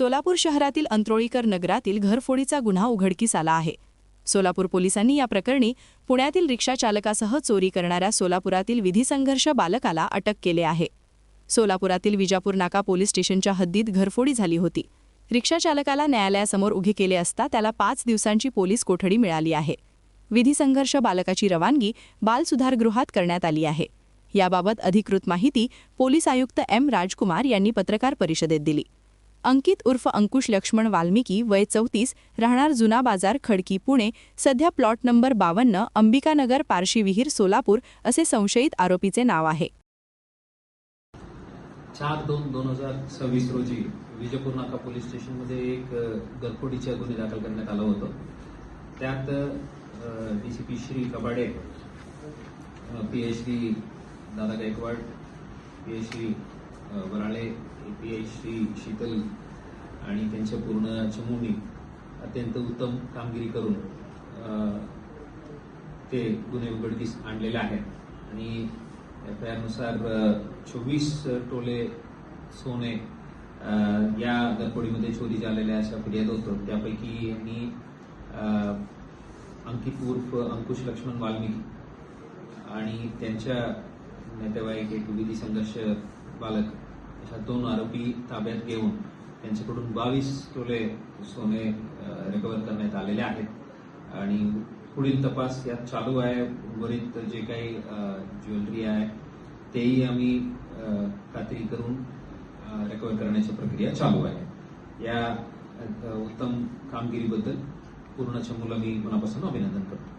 सोलापूर शहरातील अंत्रोळीकर नगरातील घरफोडीचा गुन्हा उघडकीस आला आहे. सोलापूर पोलिसांनी या प्रकरणी पुण्यातील रिक्षा चालकासह चोरी करणाऱ्या सोलापुरातील विधी संघर्ष बालकाला अटक केले आहे. सोलापुरातील विजापूर नाका पोलीस स्टेशनच्या हद्दीत घरफोडी झाली होती. रिक्षा चालकाला न्यायालयासमोर उभे केले असता त्याला पाच दिवसांची पोलीस कोठडी मिळाली आहे. विधी संघर्ष बालकाची रवानगी बालसुधारगृहात करण्यात आली आहे. याबाबत अधिकृत माहिती पोलीस आयुक्त एम राजकुमार यांनी पत्रकार परिषदेत दिली. अंकित उर्फ अंकुश लक्ष्मण वाल्मिकी वय चौतीस राहणार जुना बाजार खडकी पुणे सध्या प्लॉट नंबर बावन्न अंबिकानगर पारशी विहीर सोलापूर असे संशयित आरोपीचे नाव आहे. चार दोन दोन हजार सव्वीस रोजी विजयपूर नाका पोलीस स्टेशनमध्ये एक अ, घरफोडीचा गुन्हे दाखल करण्यात आला होता. त्यात D C P Shri Kabade P H D Dada Gaikwad P H D Varale P Shri Sheetal आणि त्यांच्या पूर्ण चमूनी अत्यंत उत्तम कामगिरी करून ते गुन्हे उघडकीस आणलेले आहेत. आणि एफ आय आरनुसार चोवीस टोले सोने या गडबडीमध्ये चोरी झालेल्या अशा फिर्याद होतं. त्यापैकी यांनी अंकित उर्फ अंकुश लक्ष्मण वाल्मिकी आणि त्यांच्या नातेवाईक एक विधी संघर्ष बालक अशा दोन आरोपी ताब्यात घेऊन त्यांच्याकडून बावीस तोले सोने रिकवर करण्यात आलेले आहेत. आणि पुढील तपास यात चालू आहे. उर्वरित जे काही ज्वेलरी आहे तेही आम्ही खात्री करून रिकवर करण्याची प्रक्रिया चालू आहे. या उत्तम कामगिरीबद्दल पूर्ण चमूला मी मनापासून अभिनंदन करतो.